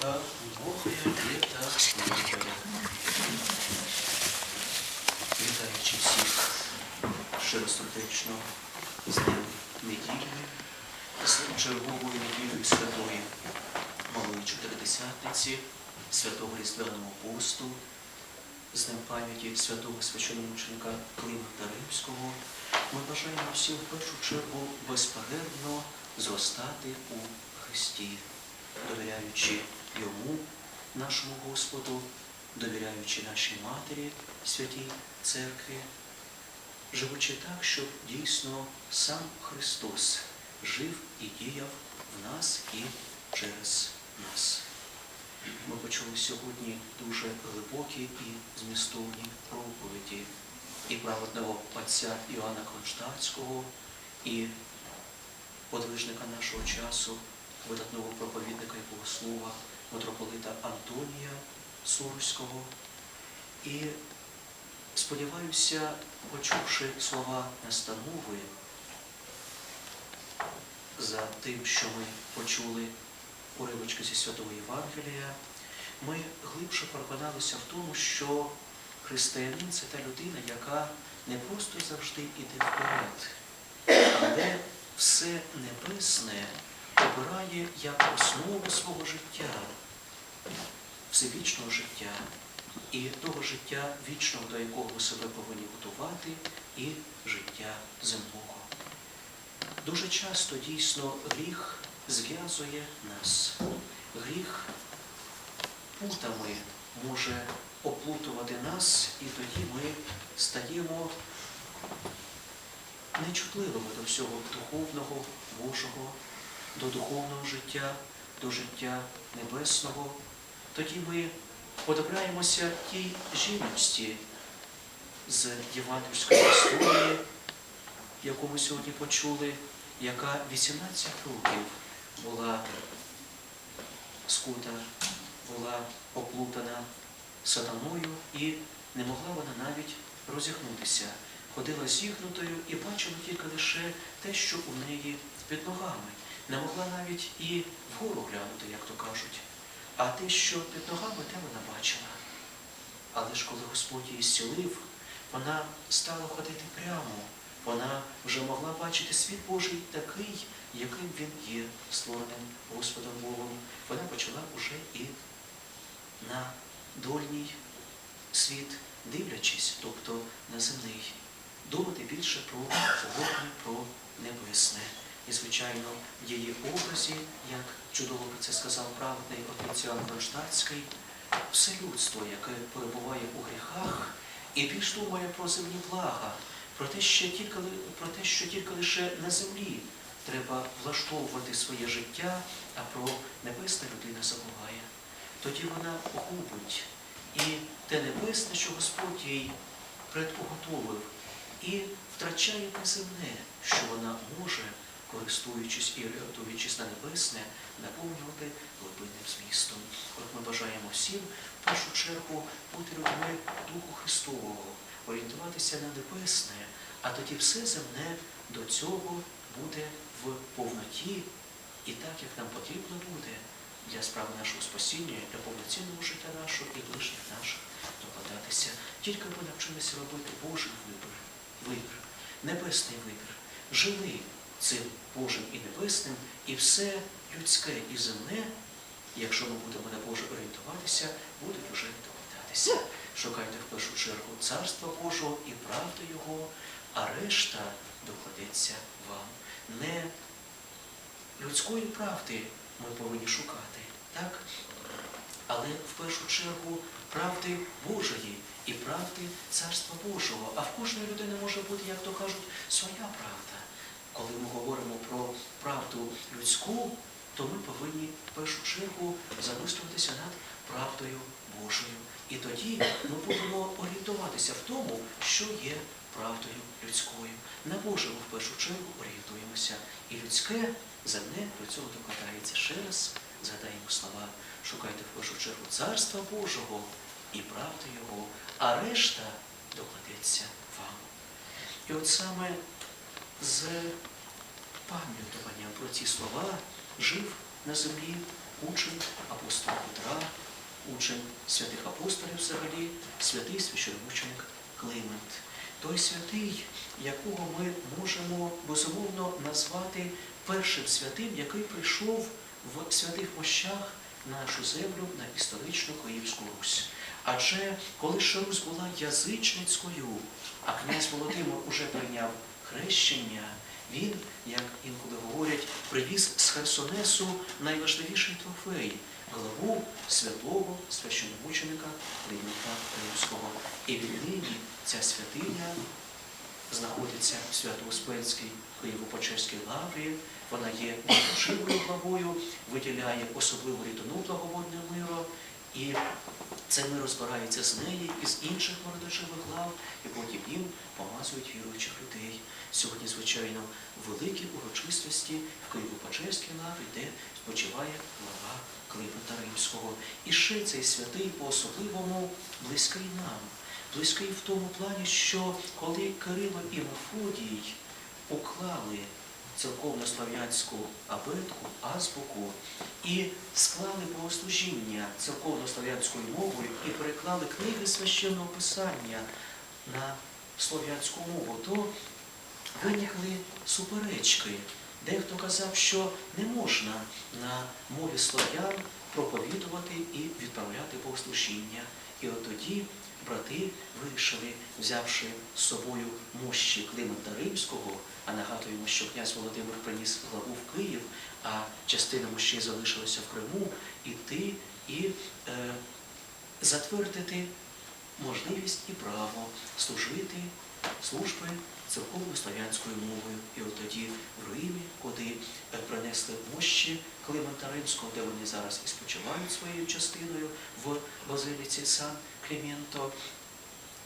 Бога літа Господа. Вітаючи всіх щиросердечно з Днем неділі, з черговою неділею святої Малої Чотиридесятниці, святого Різдвяного посту, з Днем пам'яті святого священомученика Климента Римського, ми бажаємо всім в першу чергу безперервно зростати у Христі, довіряючи Йому, нашому Господу, довіряючи нашій Матері, святій Церкві, живучи так, щоб дійсно сам Христос жив і діяв в нас і через нас. Ми почули сьогодні дуже глибокі і змістовні проповіді і праведного отця Іоанна Кронштадтського, і подвижника нашого часу, видатного проповідника і богослова митрополита Антонія Суруського. І сподіваюся, почувши слова настанови за тим, що ми почули уривочки зі Святого Євангелія, ми глибше переконалися в тому, що християнин це та людина, яка не просто завжди йде вперед, але все небесне обирає як основу свого життя, всевічного життя і того життя вічного, до якого ви себе повинні готувати, і життя земного. Дуже часто дійсно гріх зв'язує нас. Гріх путами може оплутувати нас, і тоді ми стаємо нечутливими до всього духовного, Божого, до духовного життя, до життя небесного. Тоді ми подобраємося тій жіночці з євангельської історії, яку ми сьогодні почули, яка 18 років була скута, була оплутана сатаною і не могла вона навіть розігнутися. Ходила зігнутою і бачила тільки лише те, що у неї під ногами. Не могла навіть і вгору глянути, як то кажуть. А те, що під ногами, те вона бачила. Але ж коли Господь її зцілив, вона стала ходити прямо. Вона вже могла бачити світ Божий такий, яким він є, створеним Господом Богом. Вона почала уже і на дольній світ, дивлячись, тобто на земний, думати більше про Божне, про небесне. І, звичайно, в її образі, як чудово про це сказав праведний отець Іоанн Кронштадтський, все людство, яке перебуває у гріхах і більш думає про земні блага, про те, що тільки, про те, що тільки лише на землі треба влаштовувати своє життя, а про небесне людина забуває. Тоді вона губить і те небесне, що Господь їй предуготовив, і втрачає те земне, що вона може, користуючись і орієнтуючись на небесне, наповнювати глибинним змістом. От ми бажаємо всім в першу чергу бути людьми Духу Христового, орієнтуватися на небесне, а тоді все земне до цього буде в повноті і так, як нам потрібно буде для справи нашого спасіння, для повноцінного життя нашого і ближніх наших докладатися. Тільки ми навчилися робити Божий вибір, вибір, небесний вибір, жили цим Божим і небесним, і все людське і земне, якщо ми будемо на Боже орієнтуватися, будуть уже докладатися. Шукайте в першу чергу Царства Божого і правди Його, а решта докладеться вам. Не людської правди ми повинні шукати, так? Але в першу чергу правди Божої і правди Царства Божого. А в кожної людини може бути, як то кажуть, своя правда. Коли ми говоримо про правду людську, то ми повинні в першу чергу замислюватися над правдою Божою. І тоді ми будемо орієнтуватися в тому, що є правдою людською. На Божому в першу чергу орієнтуємося. І людське земне до цього докладається. Ще раз згадаємо слова. Шукайте в першу чергу Царства Божого і правди Його, а решта докладеться вам. І от саме з пам'ятуванням про ці слова жив на землі учень апостола Петра. учень святих апостолів взагалі, святий священомученик Климент. Той святий, якого ми можемо безумовно назвати першим святим, який прийшов в святих мощах на нашу землю на історичну Київську Русь. Адже коли ще Русь була язичницькою, а князь Володимир уже прийняв хрещення, він, як інколи говорять, привіз з Херсонесу найважливіший трофей главу святого священомученика Климента Римського. І віднині ця святиня знаходиться в Свято-Успенській Києво-Почеській лаврі. Вона є живою главою, виділяє особливу рідину благоводне миро. І це миро збирається з неї і з інших миродочивих глав, і потім їм помазують віруючих людей. Сьогодні, звичайно, великі урочистості в Києво-Почеській лаврі, де спочиває глава Климента Римського. І ще цей святий по-особливому близький нам. Близький в тому плані, що коли Кирило і Мефодій церковнослов'янську абетку, азбуку і склали богослужіння церковнослов'янською мовою і переклали книги священного писання на слов'янську мову, то виникли суперечки. Дехто казав, що не можна на мові слов'ян проповідувати і відправляти богослужіння. І от тоді брати вирішили, взявши з собою мощі Климента Римського, а нагадуємо, що князь Володимир приніс главу в Київ, а частина мощей залишилася в Криму, іти і е, затвердити можливість і право служити служби церковно-слав'янською мовою. І от тоді в Римі, куди е, принесли мощі Климента Римського, де вони зараз і спочивають своєю частиною в Базиліці Сан Кліменто,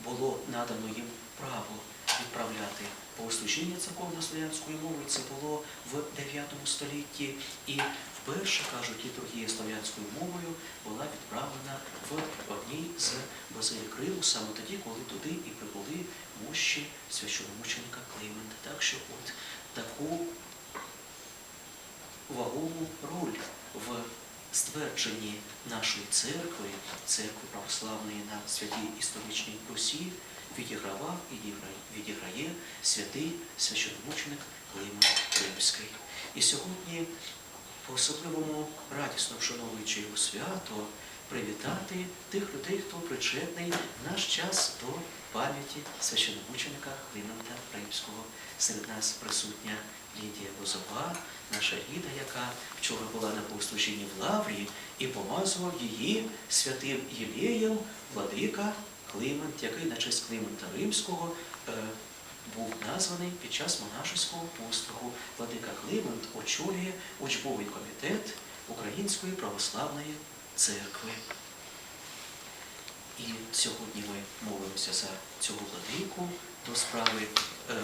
було надано їм право відправляти богослужіння церковно-слав'янською мовою. Це було в 9 столітті. І вперше, кажуть, літургія слав'янською мовою була відправлена в одній з базилік Риму, саме тоді, коли туди і прибули мощі священомученика Климента. Так що от таку вагому роль в ствердженні нашої церкви, церкви православної на святій історичній Русі, відігравав і відіграє- святий священомученик Климент Римський. І сьогодні, по-особливому радісно вшановуючи його свято, привітати тих людей, хто причетний в наш час до пам'яті священомученика Климента Римського. Серед нас присутня Лідія Лозова, наша Ліда, яка вчора була на богослужінні в Лаврі і помазував її святим Єлеєм владика Климент, який на честь Климента Римського е, був названий під час монашеського послугу. Владика Климент очолює учбовий комітет Української православної церкви. І сьогодні ми молимося за цього владику до справи е,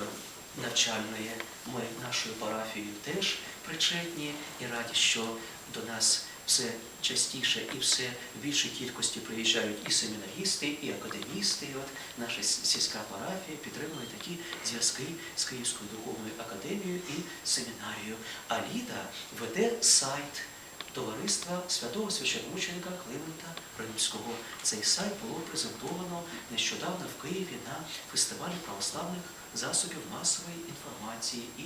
навчальної. Ми нашою парафією теж причетні і раді, що до нас все частіше і все в більшій кількості приїжджають і семінаристи, і академісти. І от наша сільська парафія підтримує такі зв'язки з Київською духовною академією і семінарією. А Ліда веде сайт Товариства святого священомученика Климента Римського. Цей сайт було презентовано нещодавно в Києві на фестивалі православних засобів масової інформації і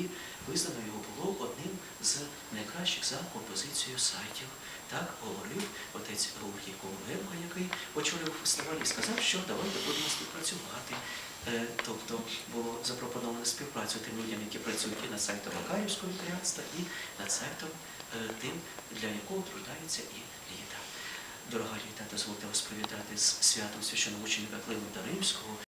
визнано його було одним з найкращих за композицією сайтів. Так говорив отець Георгій Коваленко, який очолював фестиваль і сказав, що давайте будемо співпрацювати. Е, Тобто було запропоновано співпрацю тим людям, які працюють і над сайтом Макарівського вікаріатства, і над сайтом тим, для якого труждається і літа. Дорога літа, дозвольте вас привітати з святом священомученика Климента Римського.